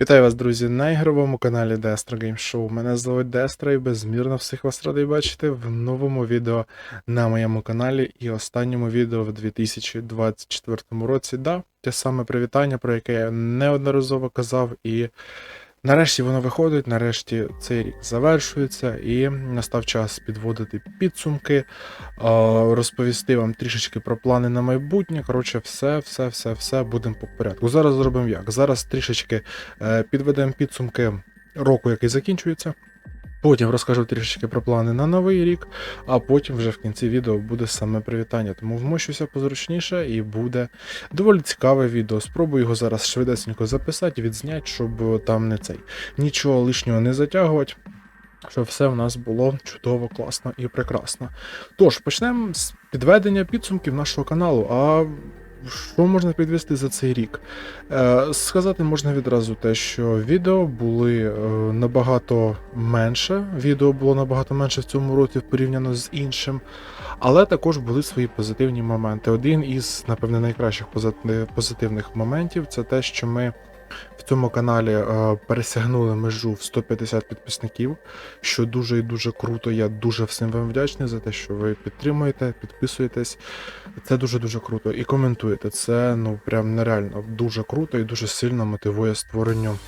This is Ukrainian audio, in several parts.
Вітаю вас, друзі, на ігровому каналі Destro Game Show. Мене звуть Дестра і безмірно всіх вас радий бачити в новому відео на моєму каналі і останньому відео в 2024 році. Да, те саме привітання, про яке я неодноразово казав, і нарешті воно виходить, нарешті цей рік завершується, і настав час підводити підсумки, розповісти вам трішечки про плани на майбутнє. Коротше, все, все, все, все будемо по порядку. Зараз зробимо як? Зараз трішечки е, підведемо підсумки року, який закінчується. Потім розкажу трішечки про плани на новий рік, а потім вже в кінці відео буде саме привітання. Тому вмощуся позручніше і буде доволі цікаве відео. Спробую його зараз швидесенько записати, відзняти, щоб там не цей нічого лишнього не затягувати. Щоб все в нас було чудово, класно і прекрасно. Тож, почнемо з підведення підсумків нашого каналу. А що можна підвести за цей рік? Е, сказати можна відразу те, що відео були е, набагато менше. Відео було набагато менше в цьому році порівняно з іншим. Але також були свої позитивні моменти. Один із, напевне, найкращих позитивних моментів це те, що ми в цьому каналі е, пересягнули межу в 150 підписників, що дуже і дуже круто. Я дуже всім вам вдячний за те, що ви підтримуєте, підписуєтесь. Це дуже дуже круто. І коментуєте. Це ну прям нереально дуже круто і дуже сильно мотивує створенню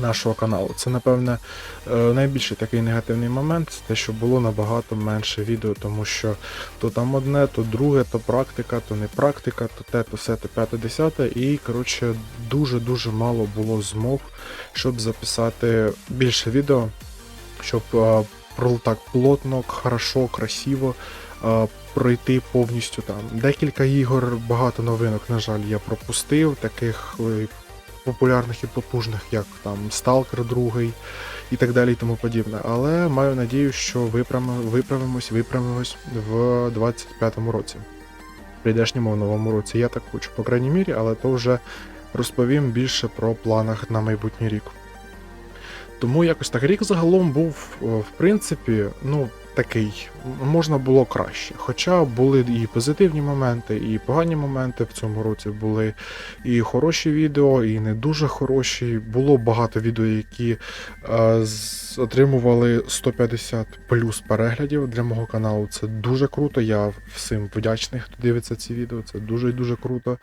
нашого каналу. Це, напевне, е, найбільший такий негативний момент, це те, що було набагато менше відео, тому що то там одне, то друге, то практика, то не практика, то те, то все, то п'яте, десяте. І, коротше, дуже-дуже мало було змог, щоб записати більше відео, щоб е, так плотно, хорошо, красиво. е, Пройти повністю там декілька ігор, багато новинок, на жаль, я пропустив, таких популярних і потужних, як там Stalker 2 і так далі, і тому подібне. Але маю надію, що виправимо, виправимось, виправимось в 25-му році. В прийдешньому новому році. Я так хочу, по крайній мірі, але то вже розповім більше про планах на майбутній рік. Тому якось так рік загалом був, в принципі, ну, такий, можна було краще. Хоча були і позитивні моменти, і погані моменти в цьому році були і хороші відео, і не дуже хороші. Було багато відео, які е, з- отримували 150 плюс переглядів для мого каналу. Це дуже круто. Я всім вдячний, хто дивиться ці відео. Це дуже і дуже круто.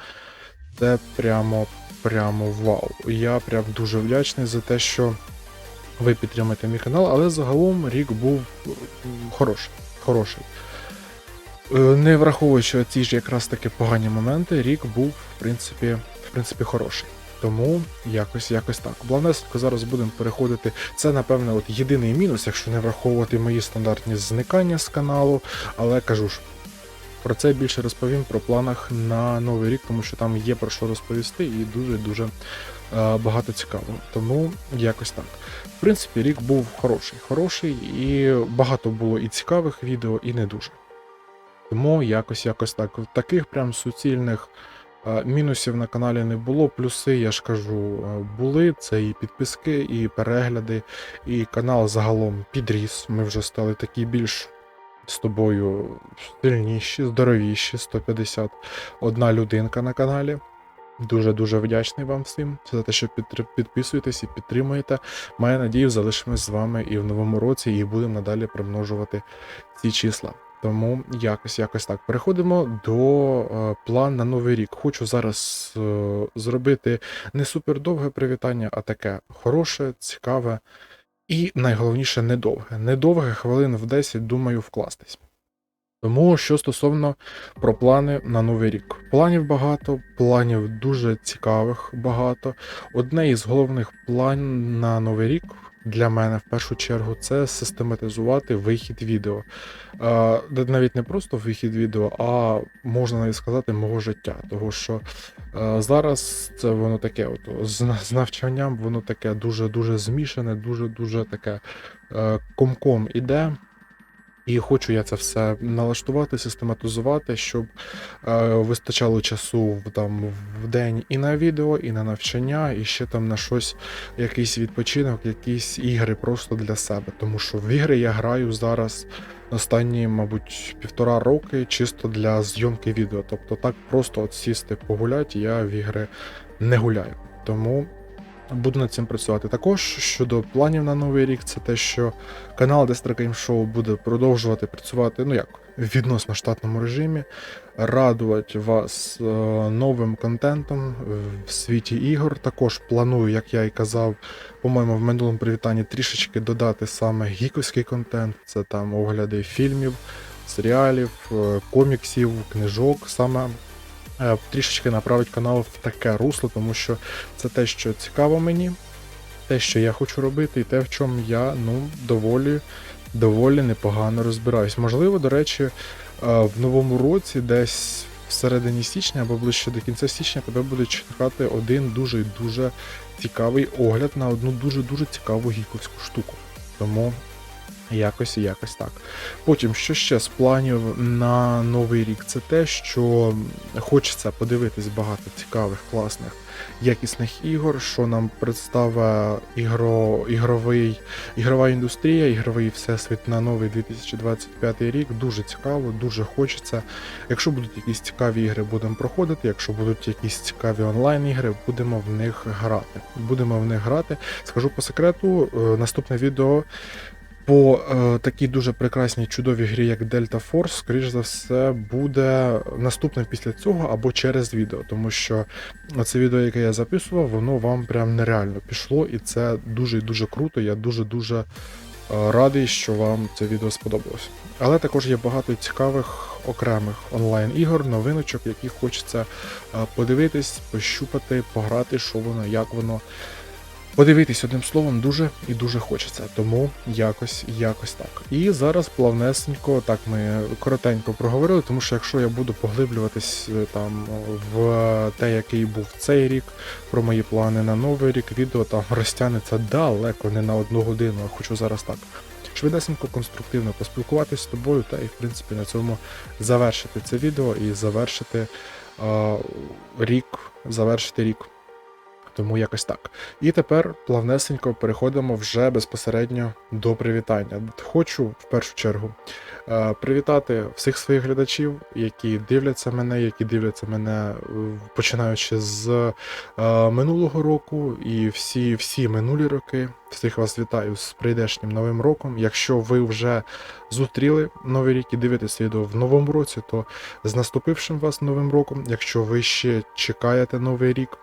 Це прямо, прямо вау. Я прям дуже вдячний за те, що ви підтримуєте мій канал, але загалом рік був хороший. хороший. Е, Не враховуючи ці ж якраз таки погані моменти, рік був, в принципі, в принципі, хороший. Тому якось, якось так. Плавнесенько зараз будемо переходити. Це, напевне, от єдиний мінус, якщо не враховувати мої стандартні зникання з каналу. Але кажу ж, про це більше розповім про планах на новий рік, тому що там є про що розповісти і дуже-дуже е, багато цікавого. Тому якось так. В принципі, рік був хороший, хороший, і багато було і цікавих відео, і не дуже. Тому якось якось так. Таких прям суцільних е, мінусів на каналі не було. Плюси, я ж кажу, е, були. Це і підписки, і перегляди, і канал загалом підріс. Ми вже стали такі більш з тобою сильніші, здоровіші, 150 одна людинка на каналі. Дуже-дуже вдячний вам всім за те, що підписуєтесь і підтримуєте. Маю надію, залишимось з вами і в новому році, і будемо надалі примножувати ці числа. Тому якось, якось так. Переходимо до е, план на новий рік. Хочу зараз е, зробити не супер довге привітання, а таке хороше, цікаве і найголовніше недовге. Недовге хвилин в 10, думаю, вкластись. Тому що стосовно про плани на новий рік. Планів багато, планів дуже цікавих багато. Одне із головних планів на новий рік для мене в першу чергу це систематизувати вихід відео. Навіть не просто вихід відео, а можна навіть сказати мого життя. Того що зараз це воно таке, от, з, з навчанням воно таке дуже-дуже змішане, дуже-дуже таке е, комком іде. І хочу я це все налаштувати, систематизувати, щоб е, вистачало часу там, в день і на відео, і на навчання, і ще там на щось, якийсь відпочинок, якісь ігри просто для себе. Тому що в ігри я граю зараз останні, мабуть, півтора роки чисто для зйомки відео. Тобто так просто от сісти погуляти, я в ігри не гуляю. Тому Буду над цим працювати. Також щодо планів на новий рік, це те, що канал Destra Game Show буде продовжувати працювати, ну як, в відносно штатному режимі, радувати вас е, новим контентом в світі ігор. Також планую, як я і казав, по-моєму, в минулому привітанні трішечки додати саме гіковський контент, це там огляди фільмів, серіалів, е, коміксів, книжок. Саме трішечки направить канал в таке русло, тому що це те, що цікаво мені, те, що я хочу робити, і те, в чому я ну, доволі, доволі непогано розбираюсь. Можливо, до речі, е, в новому році, десь в середині січня або ближче до кінця січня, тебе буде чекати один дуже дуже цікавий огляд на одну дуже-дуже цікаву гіковську штуку. Тому якось і якось так. Потім, що ще з планів на новий рік, це те, що хочеться подивитись багато цікавих, класних, якісних ігор, що нам представить ігро, ігровий, ігрова індустрія, ігровий всесвіт на новий 2025 рік. Дуже цікаво, дуже хочеться. Якщо будуть якісь цікаві ігри, будемо проходити. Якщо будуть якісь цікаві онлайн-ігри, будемо в них грати. Будемо в них грати. Скажу по секрету, е, наступне відео по е, такій дуже прекрасній чудовій грі, як Delta Force, скоріш за все, буде наступне після цього або через відео, тому що це відео, яке я записував, воно вам прям нереально пішло, і це дуже дуже круто. Я дуже-дуже е, радий, що вам це відео сподобалось. Але також є багато цікавих окремих онлайн-ігор, новиночок, які хочеться е, подивитись, пощупати, пограти, що воно, як воно. Подивитись одним словом дуже і дуже хочеться, тому якось якось так. І зараз плавнесенько, так ми коротенько проговорили, тому що якщо я буду поглиблюватись е, там в те, який був цей рік, про мої плани на новий рік, відео там розтягнеться далеко, не на одну годину, а хочу зараз так. Швидесенько, конструктивно поспілкуватись з тобою, та і в принципі на цьому завершити це відео і завершити е, рік, завершити рік. Тому якось так. І тепер плавнесенько переходимо вже безпосередньо до привітання. Хочу в першу чергу е, привітати всіх своїх глядачів, які дивляться мене, які дивляться мене е, починаючи з е, минулого року і всі всі минулі роки. Всіх вас вітаю з прийдешнім новим роком. Якщо ви вже зустріли новий рік і дивитесь відео в новому році, то з наступившим вас новим роком. Якщо ви ще чекаєте новий рік.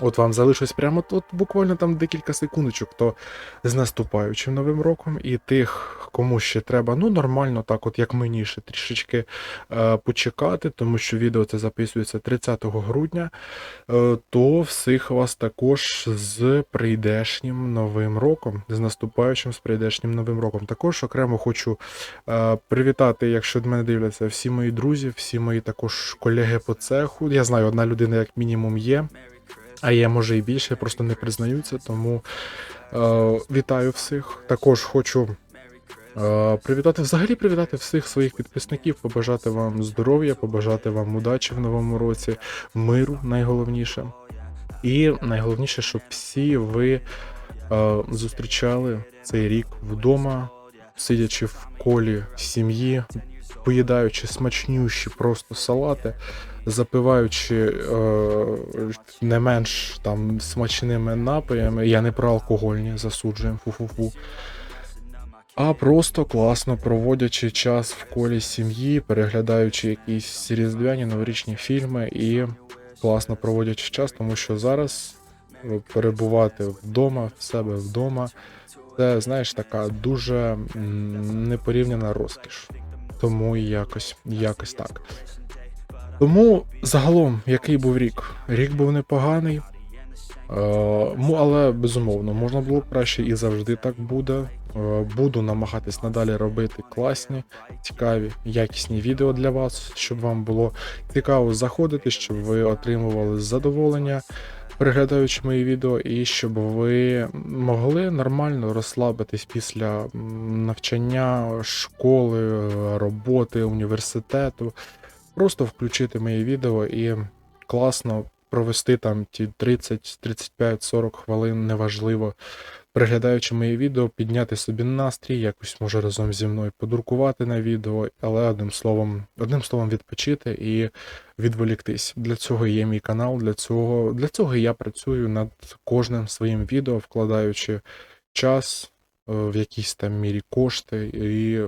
От вам залишилось прямо тут буквально там декілька секундочок, то з наступаючим новим роком, і тих, кому ще треба, ну нормально, так, от як мені ще трішечки е, почекати, тому що відео це записується 30 грудня, е, то всіх вас також з прийдешнім новим роком, з наступаючим з прийдешнім новим роком. Також окремо хочу е, привітати, якщо до мене дивляться, всі мої друзі, всі мої також колеги по цеху. Я знаю, одна людина, як мінімум, є. А є, може і більше, просто не признаються, тому е, вітаю всіх. Також хочу е, привітати, взагалі привітати всіх своїх підписників, побажати вам здоров'я, побажати вам удачі в новому році, миру найголовніше. І найголовніше, щоб всі ви е, зустрічали цей рік вдома, сидячи в колі сім'ї, поїдаючи смачнющі просто салати запиваючи е, не менш там смачними напоями, я не про алкогольні засуджуємо фу-фу-фу. А просто класно проводячи час в колі сім'ї, переглядаючи якісь різдвяні новорічні фільми і класно проводячи час, тому що зараз перебувати вдома, в себе вдома, це, знаєш, така дуже непорівняна розкіш. Тому якось, якось так. Тому загалом, який був рік? Рік був непоганий, е, але безумовно, можна було краще і завжди так буде. Е, буду намагатись надалі робити класні, цікаві, якісні відео для вас, щоб вам було цікаво заходити, щоб ви отримували задоволення, переглядаючи мої відео, і щоб ви могли нормально розслабитись після навчання, школи, роботи, університету. Просто включити мої відео і класно провести там ті 30, 35, 40 хвилин, неважливо. Переглядаючи мої відео, підняти собі настрій, якось може разом зі мною подуркувати на відео, але одним словом, одним словом відпочити і відволіктись. Для цього є мій канал, для цього, для цього я працюю над кожним своїм відео, вкладаючи час, е, в якійсь там мірі кошти і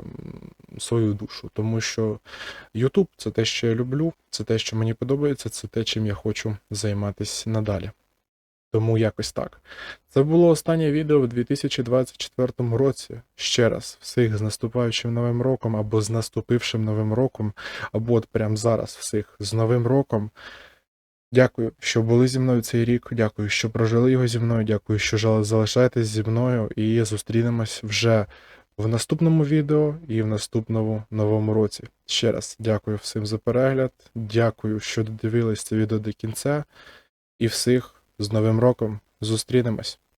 свою душу. Тому що YouTube це те, що я люблю, це те, що мені подобається, це те, чим я хочу займатися надалі. Тому якось так. Це було останнє відео в 2024 році. Ще раз, всіх з наступаючим новим роком, або з наступившим новим роком, або от прямо зараз всіх з Новим роком. Дякую, що були зі мною цей рік. Дякую, що прожили його зі мною. Дякую, що залишаєтесь зі мною. І зустрінемось вже в наступному відео і в наступному новому році. Ще раз дякую всім за перегляд. Дякую, що додивились це відео до кінця. І всіх з Новим роком зустрінемось.